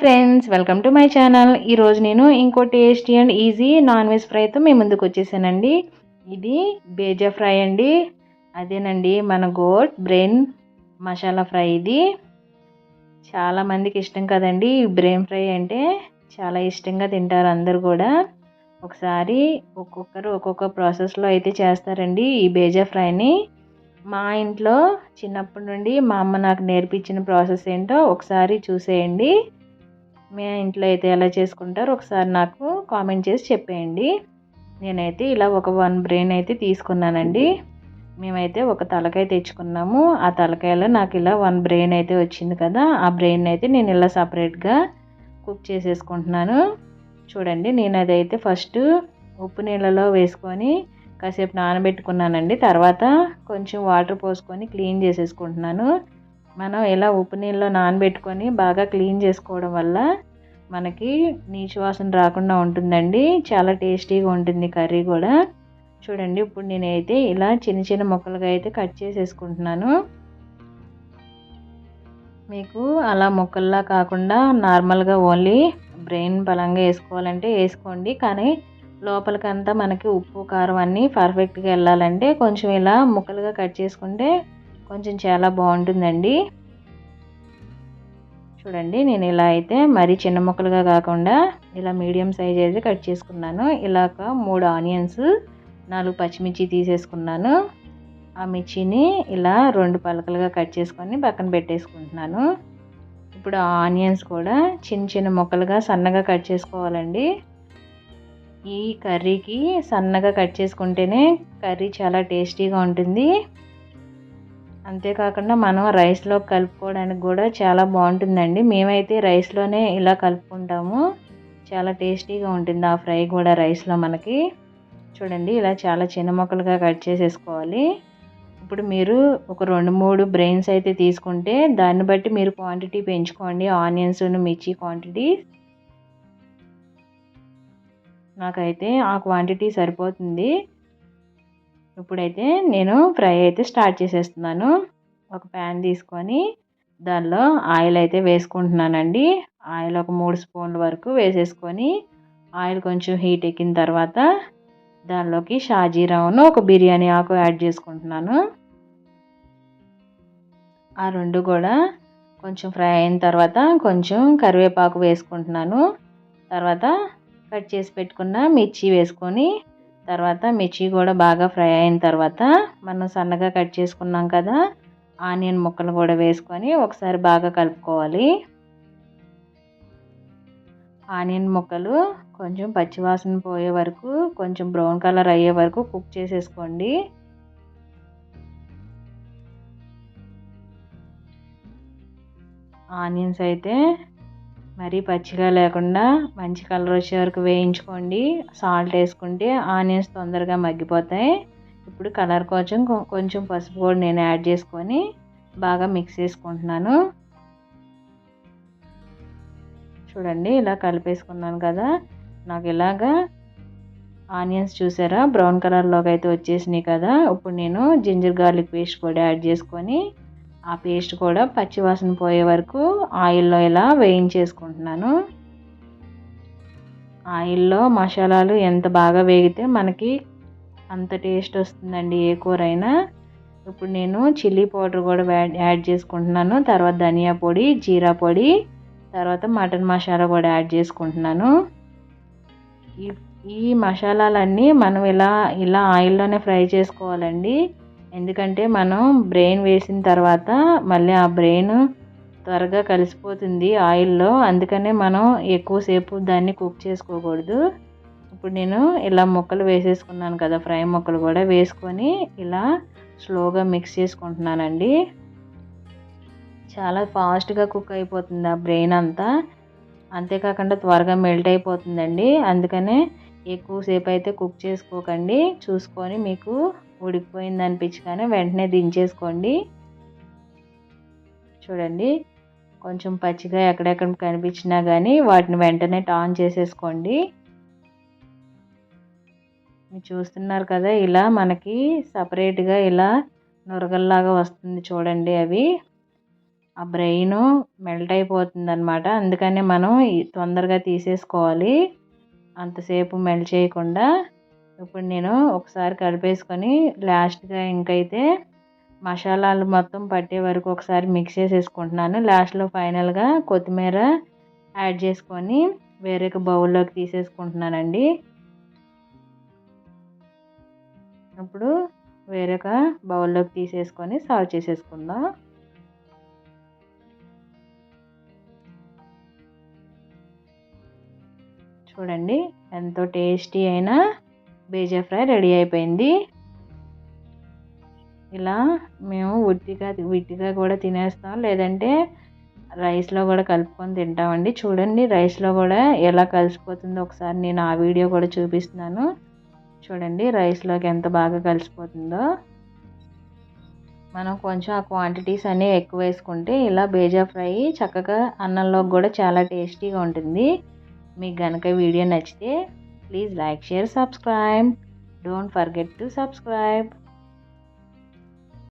Friends welcome to my channel ఈరోజు నేను ఇంకో tasty and easy non veg ఫ్రైతో మీ ముందుకు వచ్చేసానండి. ఇది బేజా ఫ్రై అండి. అదేనండి మన గోట్ బ్రెయిన్ మసాలా ఫ్రై ఇది. చాలామందికి ఇష్టం కదండి బ్రెయిన్ ఫ్రై అంటే చాలా ఇష్టంగా తింటారు అందరు కూడా. ఒకసారి ఒక్కొక్కరు ఒక్కొక్క ప్రాసెస్లో అయితే చేస్తారండి ఈ బేజా ఫ్రైని మా ఇంట్లో చిన్నప్పటి నుండి మా అమ్మ నాకు నేర్పించిన ప్రాసెస్ ఏంటో ఒకసారి చూసేయండి. మీ ఇంట్లో అయితే ఎలా చేసుకుంటారో ఒకసారి నాకు కామెంట్ చేసి చెప్పేయండి. నేనైతే ఇలా ఒక వన్ బ్రెయిన్ అయితే తీసుకున్నానండి. మేమైతే ఒక తలకాయ తెచ్చుకున్నాము. ఆ తలకాయలో నాకు ఇలా వన్ బ్రెయిన్ అయితే వచ్చింది కదా ఆ బ్రెయిన్ అయితే నేను ఇలా సపరేట్గా కుక్ చేసేసుకుంటున్నాను. చూడండి నేను అదైతే ఫస్ట్ ఉప్పు నీళ్ళలో వేసుకొని కాసేపు నానబెట్టుకున్నానండి. తర్వాత కొంచెం వాటర్ పోసుకొని క్లీన్ చేసేసుకుంటున్నాను. మనం ఇలా ఉప్పు నీళ్ళలో నానబెట్టుకొని బాగా క్లీన్ చేసుకోవడం వల్ల మనకి నీచు వాసన రాకుండా ఉంటుందండి. చాలా టేస్టీగా ఉంటుంది కర్రీ కూడా. చూడండి ఇప్పుడు నేనైతే ఇలా చిన్న చిన్న ముక్కలుగా అయితే కట్ చేసేసుకుంటున్నాను. మీకు అలా ముక్కల్లా కాకుండా నార్మల్గా ఓన్లీ బ్రెయిన్ బలంగా వేసుకోవాలంటే వేసుకోండి. కానీ లోపలికంతా మనకి ఉప్పు కారం అన్నీ పర్ఫెక్ట్గా వెళ్ళాలంటే కొంచెం ఇలా ముక్కలుగా కట్ చేసుకుంటే కొంచెం చాలా బాగుంటుందండి. చూడండి నేను ఇలా అయితే మరీ చిన్న ముక్కలుగా కాకుండా ఇలా మీడియం సైజ్ అయితే కట్ చేసుకున్నాను. ఇలాగ మూడు ఆనియన్స్ నాలుగు పచ్చిమిర్చి తీసేసుకున్నాను. ఆ మిర్చిని ఇలా రెండు పలకలుగా కట్ చేసుకొని పక్కన పెట్టేసుకుంటున్నాను. ఇప్పుడు ఆ ఆనియన్స్ కూడా చిన్న చిన్న ముక్కలుగా సన్నగా కట్ చేసుకోవాలండి. ఈ కర్రీకి సన్నగా కట్ చేసుకుంటేనే కర్రీ చాలా టేస్టీగా ఉంటుంది. అంతేకాకుండా మనం రైస్లో కలుపుకోవడానికి కూడా చాలా బాగుంటుందండి. మేమైతే రైస్లోనే ఇలా కలుపుకుంటాము. చాలా టేస్టీగా ఉంటుంది ఆ ఫ్రై కూడా రైస్లో మనకి. చూడండి ఇలా చాలా చిన్న ముక్కలుగా కట్ చేసేసుకోవాలి. ఇప్పుడు మీరు ఒక రెండు మూడు బ్రెయిన్స్ అయితే తీసుకుంటే దాన్ని బట్టి మీరు క్వాంటిటీ పెంచుకోండి. ఆనియన్స్ మిర్చి క్వాంటిటీ. నాకైతే ఆ క్వాంటిటీ సరిపోతుంది. ఇప్పుడైతే నేను ఫ్రై అయితే స్టార్ట్ చేసేస్తున్నాను. ఒక ప్యాన్ తీసుకొని దానిలో ఆయిల్ అయితే వేసుకుంటున్నానండి. ఆయిల్ ఒక మూడు స్పూన్ల వరకు వేసేసుకొని ఆయిల్ కొంచెం హీట్ ఎక్కిన తర్వాత దానిలోకి షాజీరావును ఒక బిర్యానీ ఆకు యాడ్ చేసుకుంటున్నాను. ఆ రెండు కూడా కొంచెం ఫ్రై అయిన తర్వాత కొంచెం కరివేపాకు వేసుకుంటున్నాను. తర్వాత కట్ చేసి పెట్టుకున్న మిర్చి వేసుకొని తర్వాత మిర్చి కూడా బాగా ఫ్రై అయిన తర్వాత మనం సన్నగా కట్ చేసుకున్నాం కదా ఆనియన్ ముక్కలు కూడా వేసుకొని ఒకసారి బాగా కలుపుకోవాలి. ఆనియన్ ముక్కలు కొంచెం పచ్చివాసన పోయే వరకు కొంచెం బ్రౌన్ కలర్ అయ్యే వరకు కుక్ చేసేసుకోండి. ఆనియన్స్ అయితే మరీ పచ్చిగా లేకుండా మంచి కలర్ వచ్చే వరకు వేయించుకోండి. సాల్ట్ వేసుకుంటే ఆనియన్స్ తొందరగా మగ్గిపోతాయి. ఇప్పుడు కలర్ కొంచెం కొంచెం పసుపు కూడా నేను యాడ్ చేసుకొని బాగా మిక్స్ చేసుకుంటున్నాను. చూడండి ఇలా కలిపేసుకున్నాను కదా. నాకు ఇలాగా ఆనియన్స్ చూసారా? బ్రౌన్ కలర్లోకి అయితే వచ్చేసినాయి కదా. ఇప్పుడు నేను జింజర్ గార్లిక్ పేస్ట్ కూడా యాడ్ చేసుకొని ఆ పేస్ట్ కూడా పచ్చివాసన పోయే వరకు ఆయిల్లో ఇలా వేయించేసుకుంటున్నాను. ఆయిల్లో మసాలాలు ఎంత బాగా వేగితే మనకి అంత టేస్ట్ వస్తుందండి ఏ కూర అయినా ఇప్పుడు నేను చిల్లీ పౌడర్ కూడా యాడ్ చేసుకుంటున్నాను. తర్వాత ధనియా పొడి జీరా పొడి తర్వాత మటన్ మసాలా కూడా యాడ్ చేసుకుంటున్నాను. ఈ ఈ మసాలాలన్నీ మనం ఇలా ఇలా ఆయిల్లోనే ఫ్రై చేసుకోవాలండి. ఎందుకంటే మనం బ్రెయిన్ వేసిన తర్వాత మళ్ళీ ఆ బ్రెయిన్ త్వరగా కలిసిపోతుంది ఆయిల్లో. అందుకనే మనం ఎక్కువసేపు దాన్ని కుక్ చేసుకోకూడదు. ఇప్పుడు నేను ఇలా ముక్కలు వేసేసుకున్నాను కదా ఫ్రై ముక్కలు కూడా వేసుకొని ఇలా స్లోగా మిక్స్ చేసుకుంటున్నానండి. చాలా ఫాస్ట్గా కుక్ అయిపోతుంది ఆ బ్రెయిన్ అంతా. అంతేకాకుండా త్వరగా మెల్ట్ అయిపోతుందండి. అందుకనే ఎక్కువసేపు అయితే కుక్ చేసుకోకండి. చూసుకొని మీకు ఉడికిపోయింది అనిపించగానే వెంటనే దించేసుకోండి. చూడండి కొంచెం పచ్చిగా ఎక్కడెక్కడ కనిపించినా కానీ వాటిని వెంటనే టాన్ చేసేసుకోండి. మీరు చూస్తున్నారు కదా ఇలా మనకి సపరేట్గా ఇలా నురగల్లాగా వస్తుంది చూడండి అవి. ఆ బ్రెయిన్ మెల్ట్ అయిపోతుంది అనమాట అందుకనే మనం తొందరగా తీసేసుకోవాలి. అంతసేపు మెల్ట్ చేయకుండా ఇప్పుడు నేను ఒకసారి కలిపేసుకొని లాస్ట్గా ఇంకైతే మసాలాలు మొత్తం పట్టే వరకు ఒకసారి మిక్స్ చేసేసుకుంటున్నాను. లాస్ట్లో ఫైనల్గా కొత్తిమీర యాడ్ చేసుకొని వేరొక బౌల్లోకి తీసేసుకుంటున్నానండి. ఇప్పుడు వేరొక బౌల్లోకి తీసేసుకొని సర్వ్ చేసేసుకుందాం. చూడండి ఎంతో టేస్టీ అయినా బేజా ఫ్రై రెడీ అయిపోయింది. ఇలా మేము ఉట్టిగా ఉట్టిగా కూడా తినేస్తాం. లేదంటే రైస్లో కూడా కలుపుకొని తింటామండి. చూడండి రైస్లో కూడా ఎలా కలిసిపోతుందో ఒకసారి నేను ఆ వీడియో కూడా చూపిస్తున్నాను. చూడండి రైస్లోకి ఎంత బాగా కలిసిపోతుందో. మనం కొంచెం ఆ క్వాంటిటీస్ అన్నీ ఎక్కువ వేసుకుంటే ఇలా బేజా ఫ్రై చక్కగా అన్నంలోకి కూడా చాలా టేస్టీగా ఉంటుంది. మీకు కనుక వీడియో నచ్చితే Please like, share, subscribe. Don't forget to subscribe.